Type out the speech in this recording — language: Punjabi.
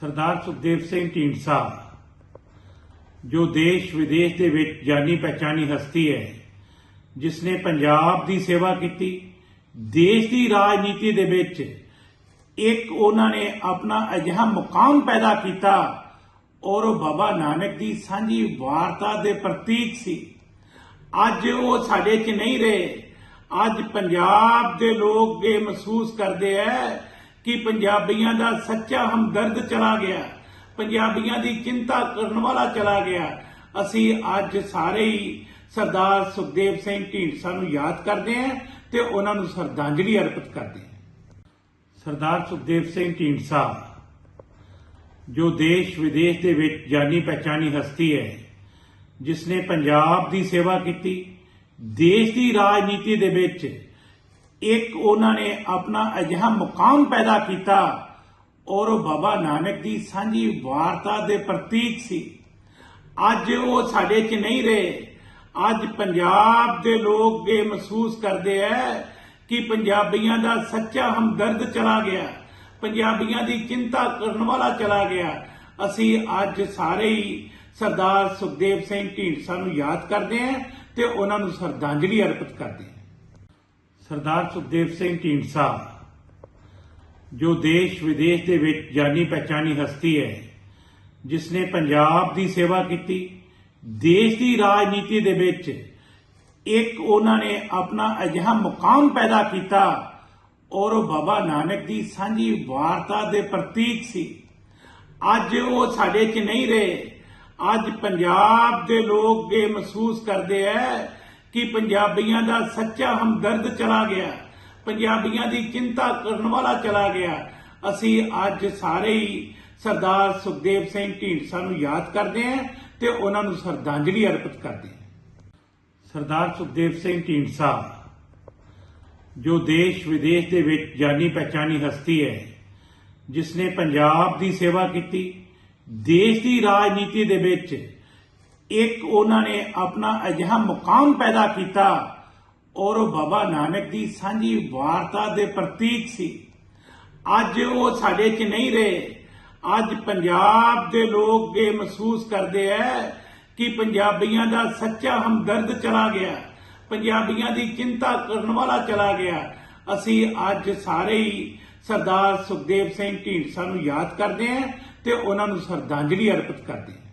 ਸਰਦਾਰ ਸੁਖਦੇਵ ਸਿੰਘ ਢੀਂਡਸਾ, ਜੋ ਦੇਸ਼ ਵਿਦੇਸ਼ ਦੇ ਵਿੱਚ ਜਾਨੀ ਪਛਾਣੀ ਹਸਤੀ ਹੈ ਜਿਸ ਨੇ ਪੰਜਾਬ ਦੀ ਸੇਵਾ ਕੀਤੀ, ਦੇਸ਼ ਦੀ ਰਾਜਨੀਤੀ ਦੇ ਵਿੱਚ ਇੱਕ ਉਹਨਾਂ ਨੇ ਆਪਣਾ ਅਜਿਹਾ ਮੁਕਾਮ ਪੈਦਾ ਕੀਤਾ, ਔਰ ਉਹ ਬਾਬਾ ਨਾਨਕ ਦੀ ਸਾਂਝੀ ਵਾਰਤਾ ਦੇ ਪ੍ਰਤੀਕ ਸੀ। ਅੱਜ ਉਹ ਸਾਡੇ 'ਚ ਨਹੀਂ ਰਹੇ। ਅੱਜ ਪੰਜਾਬ ਦੇ ਲੋਕ ਇਹ ਮਹਿਸੂਸ ਕਰਦੇ ਐ ਕਿ ਪੰਜਾਬੀਆਂ ਦਾ ਸੱਚਾ ਹਮਦਰਦ ਚਲਾ ਗਿਆ, ਪੰਜਾਬੀਆਂ ਦੀ ਚਿੰਤਾ ਕਰਨ ਵਾਲਾ ਚਲਾ ਗਿਆ। ਅਸੀਂ ਅੱਜ ਸਾਰੇ ਹੀ ਸਰਦਾਰ ਸੁਖਦੇਵ ਸਿੰਘ ਢੀਂਡਸਾ ਨੂੰ ਯਾਦ ਕਰਦੇ ਹਾਂ ਤੇ ਉਹਨਾਂ ਨੂੰ ਸ਼ਰਧਾਂਜਲੀ ਅਰਪਿਤ ਕਰਦੇ ਹਾਂ। ਸਰਦਾਰ ਸੁਖਦੇਵ ਸਿੰਘ ਢੀਂਡਸਾ, ਜੋ ਦੇਸ਼ ਵਿਦੇਸ਼ ਦੇ ਵਿੱਚ ਜਾਨੀ ਪਛਾਣੀ ਹਸਤੀ ਹੈ ਜਿਸ ਨੇ ਪੰਜਾਬ ਦੀ ਸੇਵਾ ਕੀਤੀ, ਦੇਸ਼ ਦੀ ਰਾਜਨੀਤੀ ਦੇ ਵਿੱਚ ਇੱਕ ਉਹਨਾਂ ਨੇ ਆਪਣਾ ਅਜਿਹਾ ਮੁਕਾਮ ਪੈਦਾ ਕੀਤਾ ਔਰ ਉਹ ਬਾਬਾ ਨਾਨਕ ਦੀ ਸਾਂਝੀ ਵਾਰਤਾ ਦੇ ਪ੍ਰਤੀਕ ਸੀ। ਅੱਜ ਉਹ ਸਾਡੇ 'ਚ ਨਹੀਂ ਰਹੇ। ਅੱਜ ਪੰਜਾਬ ਦੇ ਲੋਕ ਇਹ ਮਹਿਸੂਸ ਕਰਦੇ ਐ ਕਿ ਪੰਜਾਬੀਆਂ ਦਾ ਸੱਚਾ ਹਮਦਰਦ ਚਲਾ ਗਿਆ। ਪੰਜਾਬੀਆਂ ਦੀ ਚਿੰਤਾ ਕਰਨ ਵਾਲਾ ਚਲਾ ਗਿਆ। ਅਸੀਂ ਅੱਜ ਸਾਰੇ ਹੀ ਸਰਦਾਰ ਸੁਖਦੇਵ ਸਿੰਘ ਢੀਂਡਸਾ ਨੂੰ ਯਾਦ ਕਰਦੇ ਹਾਂ ਤੇ ਉਹਨਾਂ ਨੂੰ ਸ਼ਰਧਾਂਜਲੀ ਅਰਪਿਤ ਕਰਦੇ ਹਾਂ ਸਰਦਾਰ ਸੁਖਦੇਵ ਸਿੰਘ ਢੀਂਡਸਾ, ਜੋ ਦੇਸ਼ ਵਿਦੇਸ਼ ਦੇ ਵਿੱਚ ਜਾਣੀ ਪਛਾਣੀ ਹਸਤੀ ਹੈ ਜਿਸ ਨੇ ਪੰਜਾਬ ਦੀ ਸੇਵਾ ਕੀਤੀ, ਦੇਸ਼ ਦੀ ਰਾਜਨੀਤੀ ਦੇ ਵਿੱਚ ਇੱਕ ਉਹਨਾਂ ਨੇ ਆਪਣਾ ਅਜਿਹਾ ਮੁਕਾਮ ਪੈਦਾ ਕੀਤਾ, ਔਰ ਉਹ ਬਾਬਾ ਨਾਨਕ ਦੀ ਸਾਂਝੀ ਵਾਰਤਾ ਦੇ ਪ੍ਰਤੀਕ ਸੀ। ਅੱਜ ਉਹ ਸਾਡੇ 'ਚ ਨਹੀਂ ਰਹੇ। ਅੱਜ ਪੰਜਾਬ ਦੇ ਲੋਕ ਇਹ ਮਹਿਸੂਸ ਕਰਦੇ ਐ ਕਿ ਪੰਜਾਬੀਆਂ ਦਾ ਸੱਚਾ ਹਮਦਰਦ ਚਲਾ ਗਿਆ, ਪੰਜਾਬੀਆਂ ਦੀ ਚਿੰਤਾ ਕਰਨ ਵਾਲਾ ਚਲਾ ਗਿਆ। ਅਸੀਂ ਅੱਜ ਸਾਰੇ ਹੀ ਸਰਦਾਰ ਸੁਖਦੇਵ ਸਿੰਘ ਢੀਂਡਸਾ ਨੂੰ ਯਾਦ ਕਰਦੇ ਹਾਂ ਤੇ ਉਹਨਾਂ ਨੂੰ ਸ਼ਰਧਾਂਜਲੀ ਅਰਪਿਤ ਕਰਦੇ ਹਾਂ। ਸਰਦਾਰ ਸੁਖਦੇਵ ਸਿੰਘ ਢੀਂਡਸਾ, ਜੋ ਦੇਸ਼ ਵਿਦੇਸ਼ ਦੇ ਵਿੱਚ ਜਾਨੀ ਪਛਾਣੀ ਹਸਤੀ ਹੈ ਜਿਸ ਨੇ ਪੰਜਾਬ ਦੀ ਸੇਵਾ ਕੀਤੀ, ਦੇਸ਼ ਦੀ ਰਾਜਨੀਤੀ ਦੇ ਵਿੱਚ ਇੱਕ ਉਹਨਾਂ ਨੇ ਆਪਣਾ ਅਜਿਹਾ ਮੁਕਾਮ ਪੈਦਾ ਕੀਤਾ ਔਰ ਉਹ ਬਾਬਾ ਨਾਨਕ ਦੀ ਸਾਂਝੀ ਵਾਰਤਾ ਦੇ ਪ੍ਰਤੀਕ ਸੀ। ਅੱਜ ਉਹ ਸਾਡੇ 'ਚ ਨਹੀਂ ਰਹੇ। ਅੱਜ ਪੰਜਾਬ ਦੇ ਲੋਕ ਇਹ ਮਹਿਸੂਸ ਕਰਦੇ ਐ ਕਿ ਪੰਜਾਬੀਆਂ ਦਾ ਸੱਚਾ ਹਮਦਰਦ ਚਲਾ ਗਿਆ। ਪੰਜਾਬੀਆਂ ਦੀ ਚਿੰਤਾ ਕਰਨ ਵਾਲਾ ਚਲਾ ਗਿਆ। ਅਸੀਂ ਅੱਜ ਸਾਰੇ ਹੀ ਸਰਦਾਰ ਸੁਖਦੇਵ ਸਿੰਘ ਢੀਂਡਸਾ ਨੂੰ ਯਾਦ ਕਰਦੇ ਹਾਂ ਤੇ ਉਹਨਾਂ ਨੂੰ ਸ਼ਰਧਾਂਜਲੀ ਅਰਪਿਤ ਕਰਦੇ ਹਾਂ